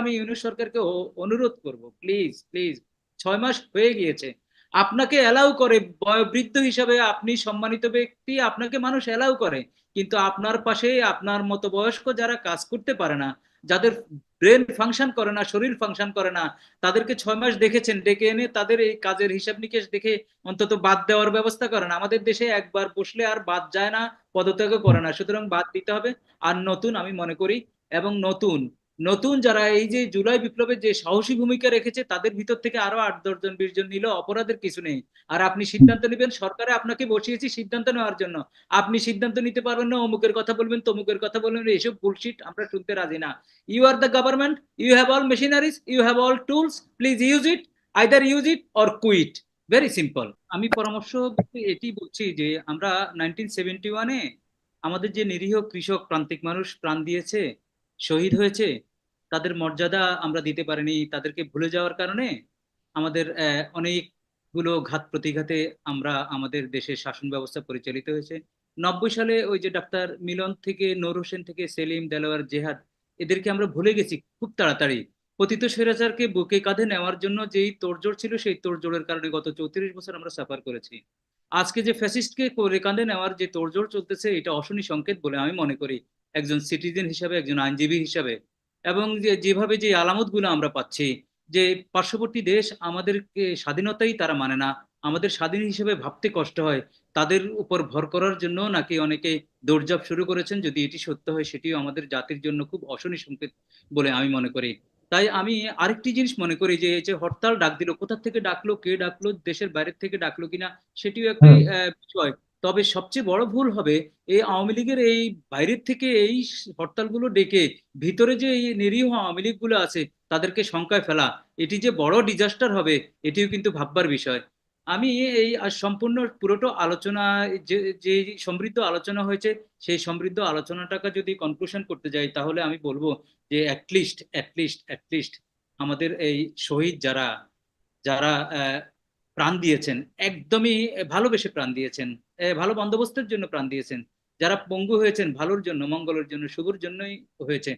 আমি ইউনুস সরকারকে অনুরোধ করব প্লিজ প্লিজ ছয় মাস হয়ে গিয়েছে। আপনাকে অ্যালাউ করে, বয়োবৃদ্ধ হিসাবে আপনি সম্মানিত ব্যক্তি, আপনাকে মানুষ অ্যালাউ করে, কিন্তু আপনার পাশে আপনার মতো বয়স্ক যারা কাজ করতে পারে না, যাদের ব্রেন ফাংশন করে না, শরীর ফাংশন করে না, তাদেরকে ছয় মাস দেখেছেন, ডেকে এনে তাদের এই কাজের হিসাব নিকেশ দেখে অন্তত বাদ দেওয়ার ব্যবস্থা করেন। আমাদের দেশে একবার বসলে আর বাদ যায় না, পদত্যাগও করে না। সুতরাং বাদ দিতে হবে। আর নতুন আমি মনে করি, এবং নতুন নতুন যারা এই যে জুলাই বিপ্লবের যে সাহসী ভূমিকা রেখেছে, তাদের ভিতর থেকে আরও আট দশজন বিশ জন নিল অপরাধের কিছু নেই। আর আপনি সিদ্ধান্ত নেবেন, সরকারে আপনাকে বসিয়েছি সিদ্ধান্ত নেওয়ার জন্য। আপনি সিদ্ধান্ত নিতে পারবেন না, অমুকের কথা বলবেন, তমুকের কথা বলবেন, এসব বুলশিট আমরা শুনতে রাজি না। You are the government you have all machineries you have all tools please use it either use it or quit very simple আমি পরামর্শ এটি বলছি যে, আমরা নাইনটিন সেভেন্টি ওয়ানে আমাদের যে নিরীহ কৃষক, প্রান্তিক মানুষ প্রাণ দিয়েছে, শহীদ হয়েছে তাদের মর্যাদা আমরা দিতে পারিনি, তাদেরকে ভুলে যাওয়ার কারণে আমাদের অনেকগুলো ঘাত প্রতিঘাতে আমরা আমাদের দেশের শাসন ব্যবস্থা পরিচালিত হয়েছে। নব্বই সালে ওই যে ডাক্তার মিলন থেকে নূর হোসেন থেকে সেলিম দেলোয়ার জেহাদ, এদেরকে আমরা ভুলে গেছি খুব তাড়াতাড়ি। পতিত স্বৈরাচারকে বুকে কাঁধে নেওয়ার জন্য যেই তোড়জোড় ছিল, সেই তোড়জোড়ের কারণে গত চৌত্রিশ বছর আমরা সাফার করেছি। আজকে যে ফ্যাসিস্টকে করে কাঁধে নেওয়ার যে তোড়জোড় চলতেছে, এটা অশনি সংকেত বলে আমি মনে করি। একজন সিটিজেন হিসাবে, একজন আইনজীবী হিসাবে। এবং যে যেভাবে যে আলামতগুলো আমরা পাচ্ছি যে পার্শ্ববর্তী দেশ আমাদেরকে স্বাধীনতাই তারা মানে না আমাদের স্বাধীন হিসেবে ভাবতে কষ্ট হয় তাদের উপর ভর করার জন্য নাকি অনেকে দৌড়ঝাঁপ শুরু করেছেন যদি এটি সত্য হয় সেটিও আমাদের জাতির জন্য খুব অশনি সংকেত বলে আমি মনে করি। তাই আমি আরেকটি জিনিস মনে করি যে এই যে হরতাল ডাক দিল কোথা থেকে ডাকলো কে ডাকলো দেশের বাইরের থেকে ডাকলো কিনা সেটিও একটি আহ, বিষয়। তবে সবচেয়ে বড় ভুল হবে এই আওয়ামী লীগের এই বাইরের থেকে এই হরতালগুলো ডেকে ভিতরে যে এই নিরীহ আওয়ামী লীগগুলো আছে তাদেরকে শঙ্কায় ফেলা, এটি যে বড় ডিজাস্টার হবে এটিও কিন্তু ভাববার বিষয়। আমি এই সম্পূর্ণ পুরোটো আলোচনা, যে যে সমৃদ্ধ আলোচনা হয়েছে সেই সমৃদ্ধ আলোচনাটাকে যদি কনক্লুশন করতে যাই, তাহলে আমি বলব যে অ্যাটলিস্ট অ্যাটলিস্ট অ্যাটলিস্ট আমাদের এই শহীদ যারা যারা প্রাণ দিয়েছেন, একদমই ভালোবেসে প্রাণ দিয়েছেন ভালো বন্দোবস্তের জন্য প্রাণ দিয়েছেন, যারা পঙ্গু হয়েছেন ভালোর জন্য, মঙ্গলের জন্য, শুভর জন্যই হয়েছে,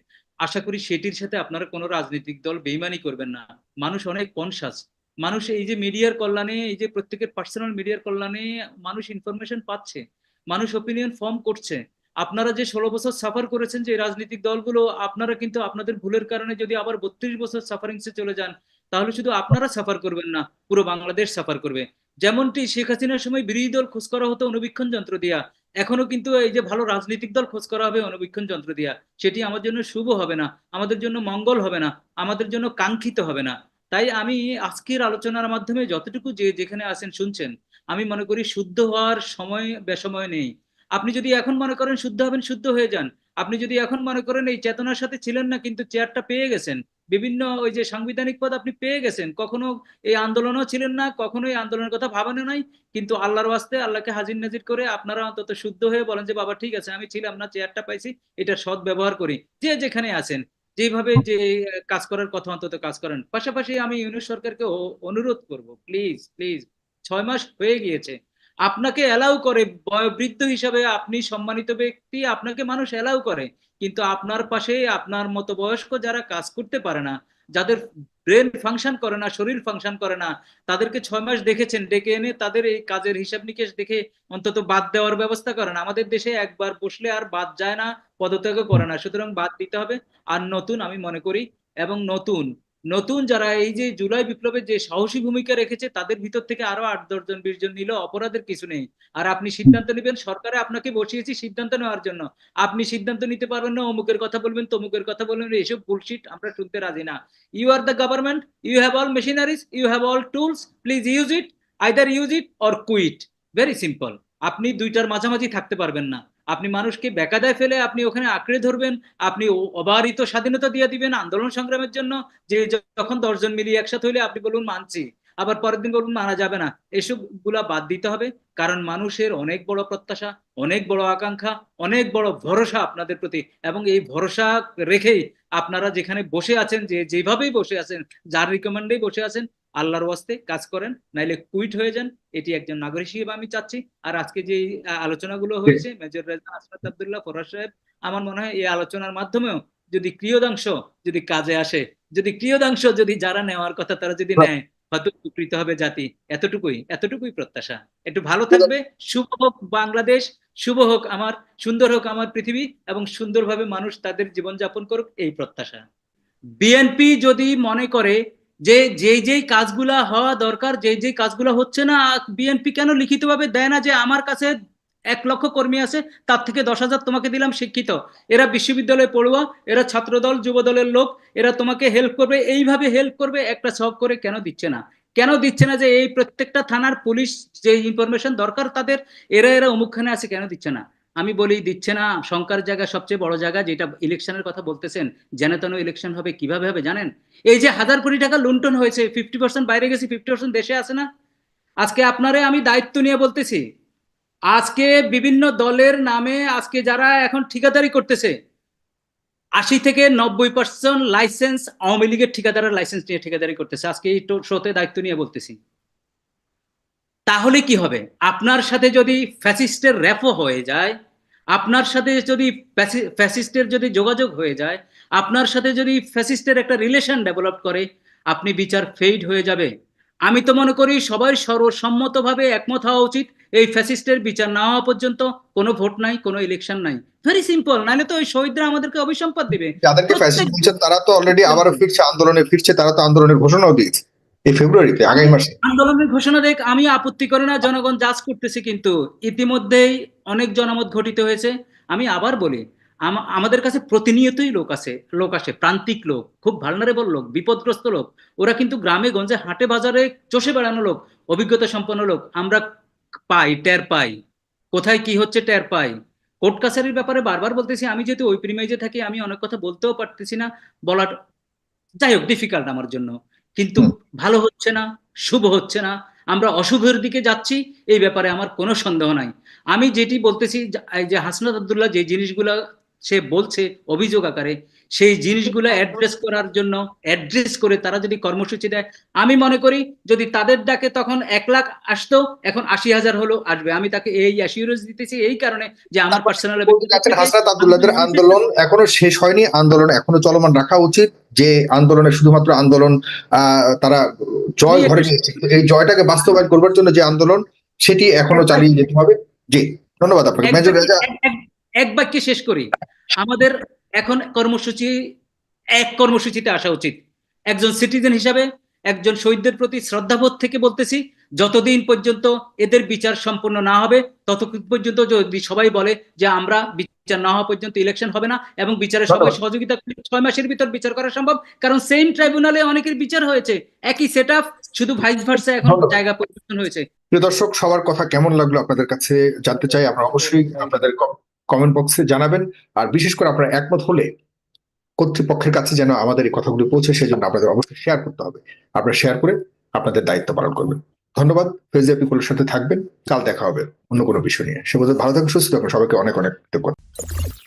আশা করি সেটির সাথে আপনারা কোনো রাজনৈতিক দল বেইমানি করবেন না, মানুষ অনেক কনসাস মানুষ এই যে মিডিয়ার কল্যাণে, এই যে প্রত্যেকের পার্সোনাল মিডিয়ার কল্যাণে মানুষ ইনফরমেশন পাচ্ছে, মানুষ ওপিনিয়ন ফর্ম করছে, আপনারা যে ষোলো বছর সাফার করেছেন যে রাজনৈতিক দলগুলো, আপনারা কিন্তু আপনাদের ভুলের কারণে যদি আবার বত্রিশ বছর সাফারিংসে চলে যান তাহলে শুধু আপনারা সাফার করবেন না, পুরো বাংলাদেশ সাফার করবে। যেমনটি শেখ হাসিনার সময় বিরোধী দল খোঁজ করা হতো অনুবীক্ষণ যন্ত্র দিয়া এখনও কিন্তু এই যে ভালো রাজনৈতিক দল খোঁজ করা হবে অনুবীক্ষণ যন্ত্র দিয়া, সেটি আমার জন্য শুভ হবে না, আমাদের জন্য মঙ্গল হবে না, আমাদের জন্য কাঙ্ক্ষিত হবে না। তাই আমি আজকের আলোচনার মাধ্যমে যতটুকু যে যেখানে আছেন শুনছেন, আমি মনে করি শুদ্ধ হওয়ার সময় বেসময় নেই। আপনি যদি এখন মনে করেন শুদ্ধ হবেন, শুদ্ধ হয়ে যান। আপনি যদি এখন মনে করেন এই চেতনার সাথে ছিলেন না, কিন্তু চেয়ারটা পেয়ে গেছেন বিভিন্ন ওই যে সাংবিধানিক পদ আপনি পেয়ে গেছেন, কখনো এই আন্দোলনও ছিলেন না, কখনো এই আন্দোলনের কথা ভাবানো নাই, কিন্তু আল্লাহর ওয়াস্তে আল্লাহকে হাজির নাজির করে আপনারা অন্তত শুদ্ধ হয়ে বলেন যে, বাবা, ঠিক আছে, আমি ছিলাম না, চেয়ারটা পাইছি, এটা সৎ ব্যবহার করি। যে যেখানে আছেন, যেভাবে যে কাজ করার কথা অন্তত কাজ করেন। পাশাপাশি আমি ইউনুস সরকারকে অনুরোধ করব প্লিজ প্লিজ ছয় মাস হয়ে গিয়েছে। আপনাকে অ্যালাউ করে বয়োবৃদ্ধ হিসাবে আপনি সম্মানিত ব্যক্তি, আপনাকে মানুষ অ্যালাউ করে। কিন্তু আপনার পাশে আপনার মতো বয়স্ক যারা কাজ করতে পারে না, যাদের ব্রেন ফাংশন করে না, শরীর ফাংশন করে না, তাদেরকে ছয় মাস দেখেছেন, ডেকে এনে তাদের এই কাজের হিসাব নিকেশ দেখে অন্তত বাদ দেওয়ার ব্যবস্থা করেন। আমাদের দেশে একবার বসলে আর বাদ যায় না, পদত্যাগও করে না। সুতরাং বাদ দিতে হবে। আর নতুন আমি মনে করি, এবং নতুন নতুন যারা এই যে জুলাই বিপ্লবের যে সাহসী ভূমিকা রেখেছে, তাদের ভিতর থেকে আরও আট দশজন বিশ জন নিল অপরাধের কিছু নেই। আর আপনি সিদ্ধান্ত নেবেন, সরকারে আপনাকে বসিয়েছি সিদ্ধান্ত নেওয়ার জন্য। আপনি সিদ্ধান্ত নিতে পারবেন না, অমুকের কথা বলবেন, তমুকের কথা বলবেন, এইসব বুলশিট আমরা শুনতে রাজি না। You are the government you have all machineries you have all tools please use it either use it or quit very simple আপনি দুইটার মাঝামাঝি থাকতে পারবেন না। আপনি মানুষকে বেকাদায় ফেলে আপনি ওখানে আঁকড়ে ধরবেন, আপনি অবারিত স্বাধীনতা দিয়ে দিবেন আন্দোলন সংগ্রামের জন্য, যে যখন দশজন মিলিয়ে একসাথে হইলে আপনি বলুন মানছি, আবার পরের দিন বলুন মানা যাবে না। এসবগুলা বাদ দিতে হবে, কারণ মানুষের অনেক বড় প্রত্যাশা, অনেক বড় আকাঙ্ক্ষা, অনেক বড় ভরসা আপনাদের প্রতি, এবং এই ভরসা রেখেই আপনারা যেখানে বসে আছেন, যে যেভাবেই বসে আছেন, যার রিকমেন্ডেই বসে আছেন আল্লাহর ওয়াস্তে কাজ করেন নাইলে কুইট হয়ে যান। এটি একজন নাগরিক হিসেবে আমি চাচ্ছি। আর আজকে যে আলোচনাগুলো হয়েছে মেজর রেজা আসরাত আব্দুল্লাহ ফরাজ সাহেব আমার মনে হয় এই আলোচনার মাধ্যমেও যদি ক্রিয়দাংশ যদি কাজে আসে যদি ক্রিয়দাংশ যদি যারা নেওয়ার কথা তারা যদি নেয় হয়তো উপকৃত হবে জাতি। এতটুকুই এতটুকুই প্রত্যাশা। একটু ভালো থাকবে। শুভ হোক বাংলাদেশ শুভ হোক আমার সুন্দর হোক আমার পৃথিবী এবং সুন্দরভাবে মানুষ তাদের জীবনযাপন করুক এই প্রত্যাশা। বিএনপি যদি মনে করে যে, যেই যেই কাজগুলা হওয়া দরকার, যেই যেই কাজগুলো হচ্ছে না, বিএনপি কেন লিখিতভাবে দেয় না যে আমার কাছে এক লক্ষ কর্মী আছে, তার থেকে দশ হাজার তোমাকে দিলাম শিক্ষিত। এরা বিশ্ববিদ্যালয়ে পড়ুয়া, এরা ছাত্রদল যুব দলের লোক, এরা তোমাকে হেল্প করবে, এইভাবে হেল্প করবে, একটা সব করে কেন দিচ্ছে না? কেন দিচ্ছে না যে এই প্রত্যেকটা থানার পুলিশ যে ইনফরমেশন দরকার তাদের, এরা এরা অমুকখানে আছে, কেন দিচ্ছে না? আমি বলি, দিচ্ছে না। শঙ্কার জায়গা সবচেয়ে বড় জায়গা যেটা ইলেকশনের কথা বলতেছেন যেন তেন ইলেকশন হবে, কীভাবে হবে জানেন? এই যে হাজার কোটি টাকা লুণ্ঠন হয়েছে ফিফটি পার্সেন্ট বাইরে গেছে ফিফটি পার্সেন্ট দেশে আছে না? আজকে আপনারে আমি দায়িত্ব নিয়ে বলতেছি, আজকে বিভিন্ন দলের নামে আজকে যারা এখন ঠিকাদারি করতেছে, আশি থেকে নব্বই পার্সেন্ট লাইসেন্স আওয়ামী লীগের ঠিকাদারের লাইসেন্স নিয়ে ঠিকাদারি করতেছে। আজকে এই শোতে দায়িত্ব নিয়ে বলতেছি। তাহলে কি হবে? আপনার সাথে যদি ফ্যাসিস্টের র্যাপো হয়ে যায় আপনার সাথে যদি ফ্যাসিস্টের যদি যোগাযোগ হয়ে যায় আপনার সাথে যদি ফ্যাসিস্টের একটা রিলেশন ডেভেলপ করে আপনি বিচার ফেইড হয়ে যাবে। আমি তো মনে করি সবাই সর্বসম্মতভাবে একমত হওয়া উচিত এই ফ্যাসিস্টের বিচার না হওয়া পর্যন্ত কোনো ভোট নাই কোনো ইলেকশন নাই। ভেরি সিম্পল নাহলে তো ওই শহীদরা আমাদেরকে অভিসম্পদ দিবে। যাদেরকে ফ্যাসিস্ট বলছেন তারা তো অলরেডি আবারও ফিরছে আন্দোলনে ফিরছে তারা তো আন্দোলনের ঘোষণাও দিয়েছে। এই ফেব্রুয়ারিতে, আগামী মাসে। আন্দোলনের ঘোষণা দেখ, আমি আপত্তি করি না, জনগণ জাজ করতেছে কিন্তু। ইতিমধ্যেই অনেক জনমত ঘটিত হয়েছে। আমি আবার বলি আমাদের কাছে প্রতিনিয়তই লোক আছে, লোক আসে, প্রান্তিক লোক, খুব ভালনারেবল লোক, বিপদগ্রস্ত লোক। ওরা কিন্তু গ্রামে, গঞ্জে, হাটে, বাজারে চষে বেড়ানো লোক, অভিজ্ঞতা সম্পন্ন লোক। আমরা পাই, টের পাই। কোথায় কি হচ্ছে টের পাই। কোর্ট কাছারির ব্যাপারে বারবার বলতেছি, আমি যেহেতু ওই প্রিমাইজে থাকি, আমি অনেক কথা বলতেও পারতেছি না বলার যাই হোক ডিফিকাল্ট আমার জন্য। কিন্তু ভালো হচ্ছে না শুভ হচ্ছে না আমরা অশুভের দিকে যাচ্ছি এই ব্যাপারে আমার কোনো সন্দেহ নাই। আমি যেটি বলতেছি যে- এই যে হাসনাত আব্দুল্লাহ যে জিনিসগুলা সে বলছে অভিযোগ আকারে সেই জিনিসগুলো অ্যাড্রেস করার জন্য অ্যাড্রেস করে তারা যদি কর্মসূচি দেয় আমি মনে করি যদি তাদের ডাকে তখন এক লাখ আসতো এখন আশি হাজার হলো আসবে। আমি তাকে এই অ্যাসিউরেন্স দিতেছি এই কারণে যে আমার পার্সোনাল আব্দুল্লাহদের আন্দোলন এখনও শেষ হয়নি আন্দোলন এখনও চলমান রাখা উচিত যে আন্দোলনে শুধুমাত্র আন্দোলন আহ, তারা জয় ঘরে এই জয়টাকে বাস্তবায়ন করবার জন্য যে আন্দোলন সেটি এখনও চালিয়ে যেতে হবে। জি ধন্যবাদ আপনাকে। মেজর রেজা এক- বাক্যে শেষ করি। আমাদের এখন কর্মসূচি এক কর্মসূচিতে আসা উচিত। একজন সিটিজেন হিসাবে একজন শহীদদের প্রতি শ্রদ্ধাবোধ থেকে বলতেছি যতদিন পর্যন্ত এদের বিচার সম্পন্ন না হবে ততক্ষণ পর্যন্ত যদি সবাই বলে যে আমরা বিচার না হওয়া পর্যন্ত ইলেকশন হবে না এবং বিচারে সবাই সহযোগিতা ছয় মাসের ভিতর বিচার করা সম্ভব কারণ সেম ট্রাইব্যুনালে অনেকের বিচার হয়েছে। একই সেট শুধু ভাইস ভার্সা এখন জায়গা পরিবর্তন হয়েছে। প্রিয় দর্শক সবার কথা কেমন লাগল আপনাদের কাছে জানতে চাই আপনারা অবশ্যই আপনাদের কমেন্ট বক্সে জানাবেন। আর বিশেষ করে আপনারা একমত হলে কর্তৃপক্ষের কাছে যেন আমাদের এই কথাগুলি পৌঁছে, সেজন্য আপনাদের অবশ্যই শেয়ার করতে হবে। আপনারা শেয়ার করে আপনাদের দায়িত্ব পালন করবেন। ধন্যবাদ। ফেজে পিপলের সাথে থাকবেন। কাল দেখা হবে অন্য কোনো বিষয় নিয়ে। সে ভালো থাকুন, সুস্থ থাকুন। সবাইকে অনেক অনেক কৃতজ্ঞতা